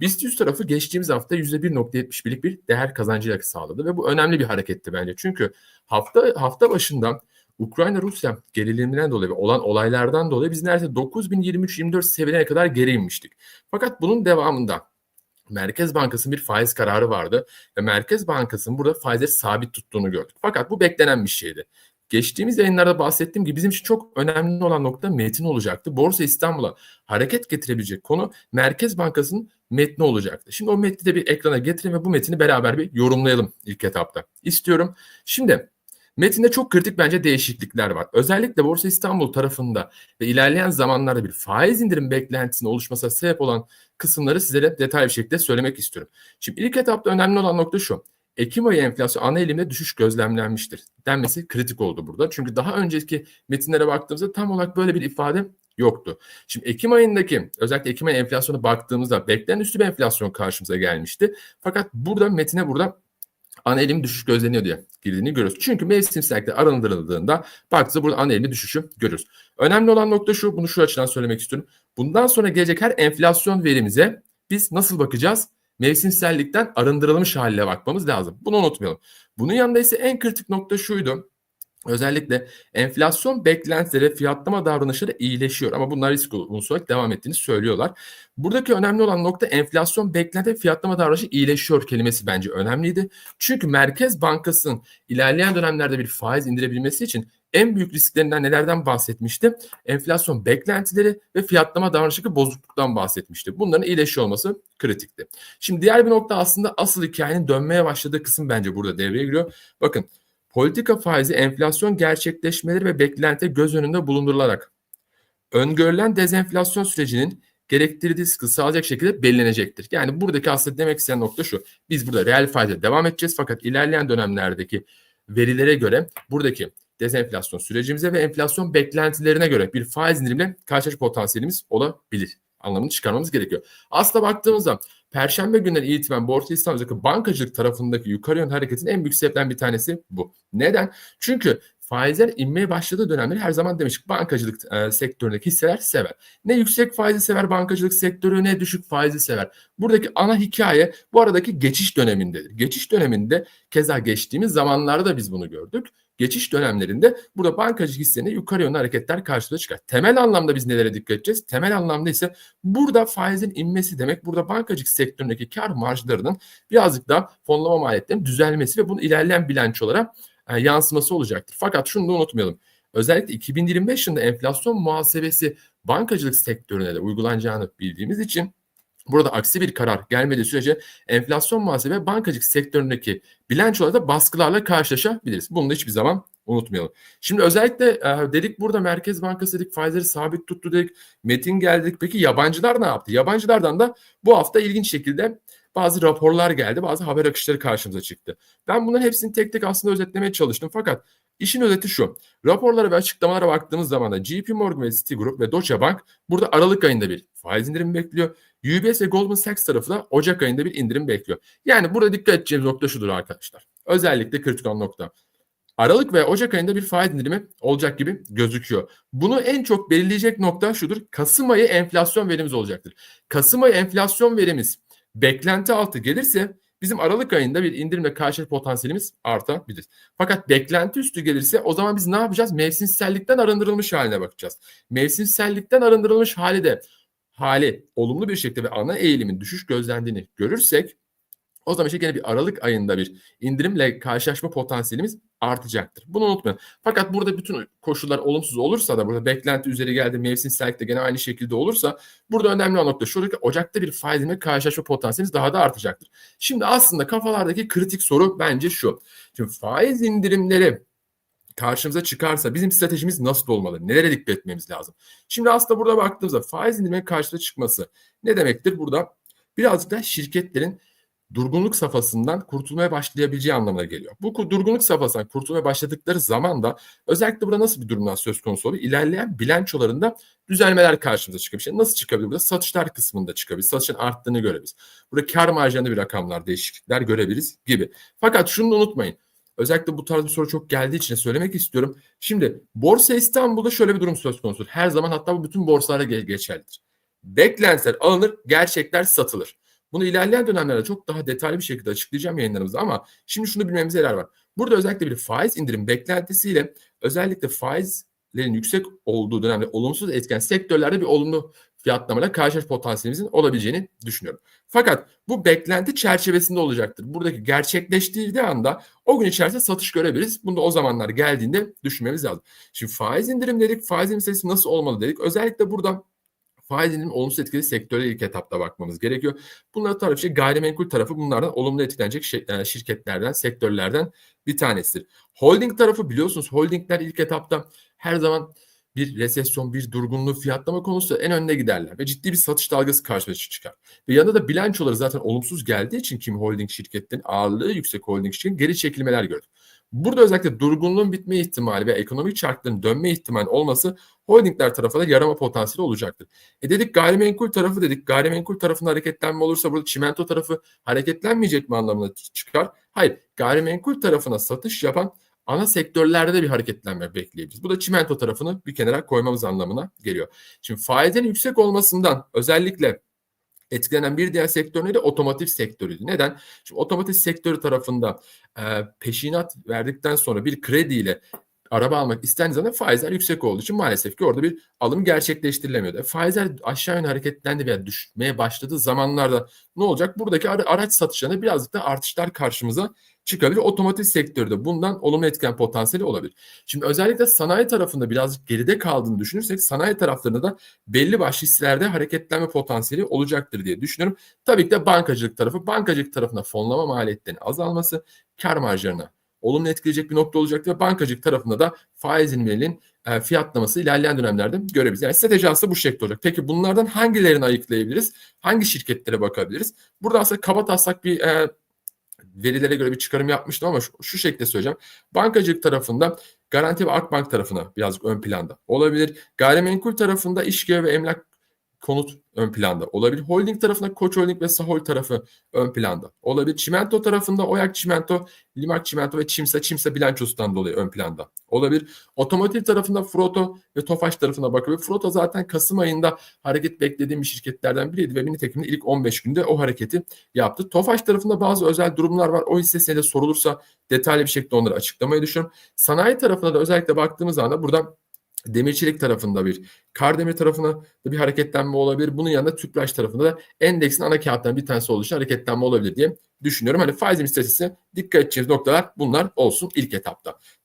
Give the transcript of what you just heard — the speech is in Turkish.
BIST 100 tarafı geçtiğimiz hafta %1.71'lik bir değer kazancıyla sağladı ve bu önemli bir hareketti bence. Çünkü hafta hafta başında Ukrayna-Rusya geriliminden dolayı ve olan olaylardan dolayı biz neredeyse 9023-24 seviyene kadar geri inmiştik. Fakat bunun devamında Merkez Bankası'nın bir faiz kararı vardı ve Merkez Bankası'nın burada faizleri sabit tuttuğunu gördük. Fakat bu beklenen bir şeydi. Geçtiğimiz yayınlarda bahsettiğim gibi bizim için çok önemli olan nokta metin olacaktı. Borsa İstanbul'a hareket getirebilecek konu Merkez Bankası'nın metni olacaktı. Şimdi o metni de bir ekrana getirin ve bu metni beraber bir yorumlayalım ilk etapta. İstiyorum. Şimdi Metinde çok kritik bence değişiklikler var. Özellikle Borsa İstanbul tarafında ve ilerleyen zamanlarda bir faiz indirim beklentisinin oluşmasına sebep olan kısımları sizlere detaylı bir şekilde söylemek istiyorum. Şimdi ilk etapta önemli olan nokta şu. Ekim ayı enflasyon ana elimde düşüş gözlemlenmiştir denmesi kritik oldu burada. Çünkü daha önceki metinlere baktığımızda tam olarak böyle bir ifade yoktu. Şimdi Ekim ayındaki özellikle Ekim ayı enflasyona baktığımızda beklenen üstü bir enflasyon karşımıza gelmişti. Fakat burada metine burada ana elim düşüş gözleniyor diye girdiğini görüyoruz. Çünkü mevsimsellikte arındırıldığında baktığınızda burada ana elim düşüşü görürüz. Önemli olan nokta şu, bunu şu açıdan söylemek istiyorum. Bundan sonra gelecek her enflasyon verimize biz nasıl bakacağız? Mevsimsellikten arındırılmış haline bakmamız lazım. Bunu unutmayalım. Bunun yanında ise en kritik nokta şuydu. Özellikle enflasyon beklentileri, fiyatlama davranışları iyileşiyor ama bunlar risk unsuru devam ettiğini söylüyorlar. Buradaki önemli olan nokta enflasyon beklenti fiyatlama davranışı iyileşiyor kelimesi bence önemliydi. Çünkü Merkez Bankası'nın ilerleyen dönemlerde bir faiz indirebilmesi için en büyük risklerinden nelerden bahsetmişti? Enflasyon beklentileri ve fiyatlama davranışındaki bozukluktan bahsetmişti. Bunların iyileşiyor olması kritikti. Şimdi diğer bir nokta aslında asıl hikayenin dönmeye başladığı kısım bence burada devreye giriyor. Bakın politika faizi enflasyon gerçekleşmeleri ve beklenti göz önünde bulundurularak öngörülen dezenflasyon sürecinin gerektirdiği sıkı sağlayacak şekilde belirlenecektir. Yani buradaki aslında demek isteyen nokta şu. Biz burada reel faize devam edeceğiz fakat ilerleyen dönemlerdeki verilere göre buradaki dezenflasyon sürecimize ve enflasyon beklentilerine göre bir faiz indirimle karşılaşma potansiyelimiz olabilir anlamını çıkarmamız gerekiyor. Aslında baktığımızda Perşembe günleri itibaren Borsa İstanbul'daki bankacılık tarafındaki yukarı yön hareketin en büyük sebeplerinden bir tanesi bu. Neden? Çünkü faizler inmeye başladığı dönemleri her zaman demiştik bankacılık e, sektöründeki hisseler sever. Ne yüksek faizi sever bankacılık sektörü ne düşük faizi sever. Buradaki ana hikaye bu aradaki geçiş dönemindedir. Geçiş döneminde keza geçtiğimiz zamanlarda da biz bunu gördük geçiş dönemlerinde burada bankacılık hisselerine yukarı yönlü hareketler karşılığa çıkar. Temel anlamda biz nelere dikkat edeceğiz? Temel anlamda ise burada faizin inmesi demek burada bankacılık sektöründeki kar marjlarının birazcık daha fonlama maliyetlerinin düzelmesi ve bunun ilerleyen bilançolara e, yansıması olacaktır. Fakat şunu da unutmayalım. Özellikle 2025 yılında enflasyon muhasebesi bankacılık sektörüne de uygulanacağını bildiğimiz için Burada aksi bir karar gelmediği sürece enflasyon muhasebe bankacılık sektöründeki bilançolarda baskılarla karşılaşabiliriz. Bunu da hiçbir zaman unutmayalım. Şimdi özellikle e, dedik burada Merkez Bankası dedik faizleri sabit tuttu dedik. Metin geldik. Peki yabancılar ne yaptı? Yabancılardan da bu hafta ilginç şekilde bazı raporlar geldi, bazı haber akışları karşımıza çıktı. Ben bunların hepsini tek tek aslında özetlemeye çalıştım fakat işin özeti şu. Raporlara ve açıklamalara baktığımız zaman da JP Morgan ve Citigroup ve Deutsche Bank burada Aralık ayında bir faiz indirimi bekliyor. UBS ve Goldman Sachs tarafı da Ocak ayında bir indirim bekliyor. Yani burada dikkat edeceğimiz nokta şudur arkadaşlar. Özellikle kritik olan nokta. Aralık ve Ocak ayında bir faiz indirimi olacak gibi gözüküyor. Bunu en çok belirleyecek nokta şudur. Kasım ayı enflasyon verimiz olacaktır. Kasım ayı enflasyon verimiz beklenti altı gelirse bizim Aralık ayında bir indirimle karşı potansiyelimiz artabilir. Fakat beklenti üstü gelirse o zaman biz ne yapacağız? Mevsimsellikten arındırılmış haline bakacağız. Mevsimsellikten arındırılmış hali de hali olumlu bir şekilde ve ana eğilimin düşüş gözlendiğini görürsek o zaman işte gene bir Aralık ayında bir indirimle karşılaşma potansiyelimiz artacaktır. Bunu unutmayın. Fakat burada bütün koşullar olumsuz olursa da burada beklenti üzeri geldi mevsimsellik de gene aynı şekilde olursa burada önemli olan nokta şu ki Ocak'ta bir faiz indirimi karşılaşma potansiyelimiz daha da artacaktır. Şimdi aslında kafalardaki kritik soru bence şu. Şimdi faiz indirimleri karşımıza çıkarsa bizim stratejimiz nasıl olmalı? Nelere dikkat etmemiz lazım? Şimdi aslında burada baktığımızda faiz indiriminin karşıda çıkması ne demektir? Burada birazcık da şirketlerin durgunluk safhasından kurtulmaya başlayabileceği anlamına geliyor. Bu durgunluk safhasından kurtulmaya başladıkları zaman da özellikle burada nasıl bir durumdan söz konusu olur? İlerleyen bilançolarında düzelmeler karşımıza çıkabilir. Yani nasıl çıkabilir? Burada satışlar kısmında çıkabilir. Satışın arttığını görebiliriz. Burada kar marjlarında bir rakamlar, değişiklikler görebiliriz gibi. Fakat şunu da unutmayın. Özellikle bu tarz bir soru çok geldiği için söylemek istiyorum. Şimdi Borsa İstanbul'da şöyle bir durum söz konusu. Her zaman hatta bu bütün borsalara geçerlidir. Beklentiler alınır, gerçekler satılır. Bunu ilerleyen dönemlerde çok daha detaylı bir şekilde açıklayacağım yayınlarımızda ama şimdi şunu bilmemize yarar var. Burada özellikle bir faiz indirim beklentisiyle özellikle faizlerin yüksek olduğu dönemde olumsuz etken sektörlerde bir olumlu fiyatlamayla karşı potansiyelimizin olabileceğini düşünüyorum. Fakat bu beklenti çerçevesinde olacaktır. Buradaki gerçekleştiği anda o gün içerisinde satış görebiliriz. Bunu da o zamanlar geldiğinde düşünmemiz lazım. Şimdi faiz indirim dedik. Faiz indirim nasıl olmalı dedik. Özellikle burada faiz indirim olumsuz etkili sektöre ilk etapta bakmamız gerekiyor. Bunlar tarafı şey gayrimenkul tarafı bunlardan olumlu etkilenecek e, şirketlerden, sektörlerden bir tanesidir. Holding tarafı biliyorsunuz holdingler ilk etapta her zaman bir resesyon, bir durgunluğu fiyatlama konusu en önde giderler ve ciddi bir satış dalgası karşımıza çıkar. Ve yanında da bilançoları zaten olumsuz geldiği için kimi holding şirketlerin ağırlığı yüksek holding şirketin geri çekilmeler gördük. Burada özellikle durgunluğun bitme ihtimali ve ekonomik çarkların dönme ihtimali olması holdingler tarafında yarama potansiyeli olacaktır. E dedik gayrimenkul tarafı dedik. Gayrimenkul tarafında hareketlenme olursa burada çimento tarafı hareketlenmeyecek mi anlamına çıkar? Hayır. Gayrimenkul tarafına satış yapan ana sektörlerde de bir hareketlenme bekleyebiliriz. Bu da çimento tarafını bir kenara koymamız anlamına geliyor. Şimdi faizlerin yüksek olmasından özellikle etkilenen bir diğer sektör neydi? Otomotiv sektörüydü. Neden? Şimdi otomotiv sektörü tarafında e, peşinat verdikten sonra bir krediyle araba almak istendiği zaman faizler yüksek olduğu için maalesef ki orada bir alım gerçekleştirilemiyordu. E, faizler aşağı yönlü hareketlendi veya düşmeye başladığı zamanlarda ne olacak? Buradaki araç satışlarında birazcık da artışlar karşımıza çıkabilir. Otomotiv sektörü de bundan olumlu etken potansiyeli olabilir. Şimdi özellikle sanayi tarafında birazcık geride kaldığını düşünürsek sanayi taraflarında da belli başlı hisselerde hareketlenme potansiyeli olacaktır diye düşünüyorum. Tabii ki de bankacılık tarafı. Bankacılık tarafında fonlama maliyetlerinin azalması kar marjlarına olumlu etkileyecek bir nokta olacaktır. Ve bankacılık tarafında da faiz indirimlerinin e, fiyatlaması ilerleyen dönemlerde görebiliriz. Yani strateji aslında bu şekilde olacak. Peki bunlardan hangilerini ayıklayabiliriz? Hangi şirketlere bakabiliriz? Burada aslında kaba taslak bir e, verilere göre bir çıkarım yapmıştım ama şu, şu şekilde söyleyeceğim. Bankacılık tarafında Garanti ve Akbank tarafına birazcık ön planda olabilir. Gayrimenkul tarafında İşge ve Emlak konut ön planda olabilir. Holding tarafında Koç Holding ve Sahol tarafı ön planda olabilir. Çimento tarafında Oyak Çimento, Limak Çimento ve Çimsa Çimsa bilançosundan dolayı ön planda olabilir. Otomotiv tarafında Froto ve Tofaş tarafına bakabilir. Froto zaten Kasım ayında hareket beklediğim şirketlerden biriydi ve nitekim ilk 15 günde o hareketi yaptı. Tofaş tarafında bazı özel durumlar var. O hisse senedi sorulursa detaylı bir şekilde onları açıklamayı düşünüyorum. Sanayi tarafına da özellikle baktığımız anda burada Demirçilik tarafında bir, Kardemir tarafına da bir hareketlenme olabilir. Bunun yanında Tüpraş tarafında da endeksin ana kağıtlarından bir tanesi olduğu için hareketlenme olabilir diye düşünüyorum. Hani faiz listesi dikkat edeceğimiz noktalar bunlar olsun ilk etapta.